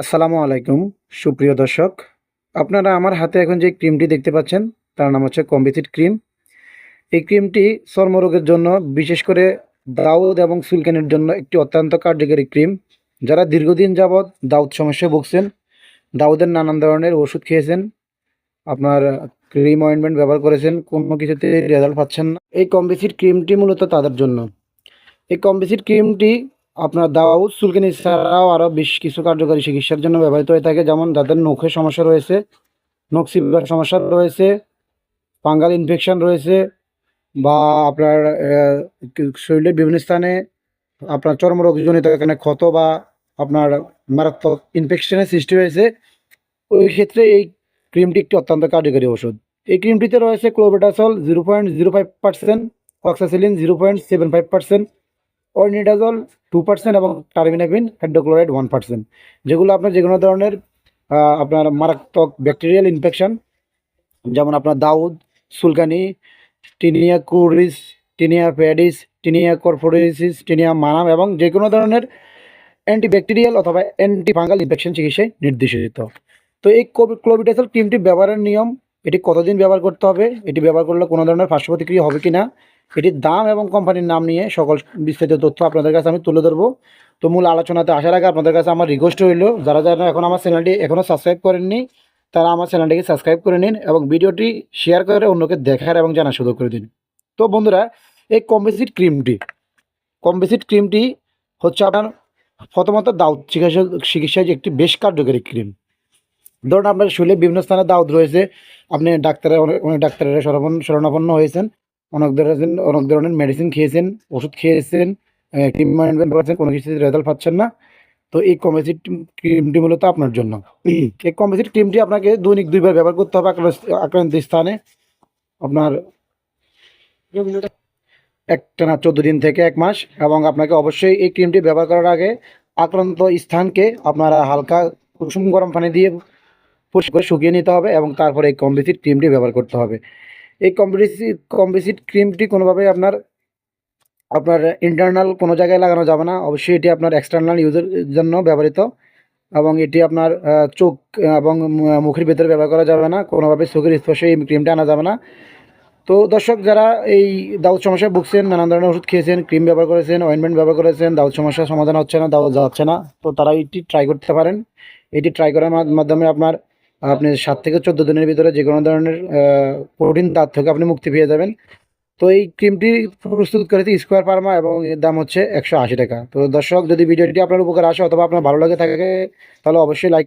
আসসালামু আলাইকুম, সুপ্রিয় দর্শক। আপনারা আমার হাতে এখন যে ক্রিমটি দেখতে পাচ্ছেন, তার নাম হচ্ছে কম্বিসিড ক্রিম। এই ক্রিমটি চর্মরোগের জন্য, বিশেষ করে দাউদ এবং চুলকানির জন্য একটি অত্যন্ত কার্যকরী ক্রিম। যারা দীর্ঘদিন যাবৎ দাউদ সমস্যায় ভুগছেন, দাউদের নানান ধরনের ওষুধ খেয়েছেন, আপনার ক্রিম অয়েন্টমেন্ট ব্যবহার করেছেন, কোনো কিছুতে রেজাল্ট পাচ্ছেন না, এই কম্বিসিড ক্রিমটি মূলত তাদের জন্য। এই কম্বিসিড ক্রিমটি আপনার দাউদ চুলকানি ছাড়াও আরও বেশ কিছু কার্যকরী চিকিৎসার জন্য ব্যবহৃত হয়ে থাকে, যেমন যাদের নখের সমস্যা রয়েছে নখ চিপবার সমস্যা রয়েছে, ফাঙ্গাল ইনফেকশন রয়েছে, বা আপনার শরীরের বিভিন্ন স্থানে আপনার চর্মরোগজনিত এখানে ক্ষত বা আপনার মারাত্মক ইনফেকশনের সৃষ্টি হয়েছে, ওই ক্ষেত্রে এই ক্রিমটি একটি অত্যন্ত কার্যকরী ওষুধ। এই ক্রিমটিতে রয়েছে clobetasol zero point zero five percent oxacillin zero point seven five percent ornidazole two percent এবং টার্মিনাবিন হাইড্রোক্লোরাইড ওয়ান পার্সেন্ট যেগুলো আপনার যে কোনো ধরনের আপনার মারাত্মক ব্যাকটেরিয়াল ইনফেকশন যেমন আপনার দাউদ, সুলকানি, tinea cruris, tinea pedis tinea corporis tinea manuum এবং যে কোনো ধরনের অ্যান্টিব্যাকটেরিয়াল অথবা অ্যান্টি ফাঙ্গাল ইনফেকশন চিকিৎসায় নির্দেশিত। তো এই ক্লোবিটাসল ক্রিমটি ব্যবহারের নিয়ম, এটি কতদিন ব্যবহার করতে হবে, এটি ব্যবহার করলে কোনো ধরনের পার্শ্ব প্রতিক্রিয়া হবে কি না এটির দাম এবং কোম্পানির নাম নিয়ে সকল বিস্তারিত তথ্য আপনাদের কাছে আমি তুলে ধরবো। তো মূল আলোচনাতে আসার আগে আপনাদের কাছে আমার রিকোয়েস্ট রইল, যারা যারা এখন আমার চ্যানেলটি এখনও সাবস্ক্রাইব করেননি, তারা আমার চ্যানেলটিকে সাবস্ক্রাইব করে নিন এবং ভিডিওটি শেয়ার করে অন্যকে দেখার এবং জানার সুযোগ করে দিন। তো বন্ধুরা, এই কম্বিসিড ক্রিমটি কম্বিসিড ক্রিমটি হচ্ছে আপনার প্রথমত দাউদ চিকিৎসা চিকিৎসায় একটি বেশ কার্যকরী ক্রিম ধরুন আপনার শরীরে বিভিন্ন স্থানে দাউদ রয়েছে, আপনি ডাক্তারের অনেক ডাক্তারের শরণাপন্ন হয়েছেন অনেক ধরনের অনেক ধরনের মেডিসিন খেয়েছেন ওষুধ খেয়েছেন ক্রিম মাইন্ডমেন্ট করেছেন কোনো কিছু রেজাল্ট পাচ্ছেন না। তো এই কম্বিসিড ক্রিমটি মূলত আপনার জন্য। এই কম্বিসিড ক্রিমটি আপনাকে দৈনিক দুইবার ব্যবহার করতে হবে আক্রান্ত স্থানে। আপনার একটানা চোদ্দ দিন থেকে এক মাস এবং আপনাকে অবশ্যই এই ক্রিমটি ব্যবহার করার আগে আক্রান্ত স্থানকে আপনারা হালকা কুসুম গরম পানি দিয়ে পরিষ্কার করে শুকিয়ে নিতে হবে এবং তারপরে এই কম্বিসিড ক্রিমটি ব্যবহার করতে হবে। এই কম্বিসিড কম্বিসিড ক্রিমটি কোনোভাবেই আপনার আপনার ইন্টারনাল কোনো জায়গায় লাগানো যাবে না। অবশ্যই এটি আপনার এক্সটার্নাল ইউজের জন্য ব্যবহৃত এবং এটি আপনার চোখ, এবং মুখের ভিতরে ব্যবহার করা যাবে না। কোনোভাবে চোখের স্পর্শে এই ক্রিমটা আনা যাবে না। তো দর্শক, যারা এই দাউদ সমস্যায় ভুগছেন, নানান ধরনের ওষুধ খেয়েছেন ক্রিম ব্যবহার করেছেন অয়েনমেন্ট ব্যবহার করেছেন, দাউদ সমস্যার সমাধান হচ্ছে না, দাউদ যাচ্ছে না, তো তারা এটি ট্রাই করতে পারেন। এটি ট্রাই করার মাধ্যমে আপনার আপনি সাত থেকে চোদ্দ দিনের ভিতরে যে কোনো ধরনের প্রোটিন তার থেকে আপনি মুক্তি পেয়ে যাবেন। তো এই ক্রিমটি প্রস্তুত করেছে স্কোয়ার ফার্মা এবং এর দাম হচ্ছে একশো আশি টাকা। তো দর্শক, যদি ভিডিওটি আপনার উপকার আসে অথবা আপনার ভালো লাগে থাকে, তাহলে অবশ্যই লাইক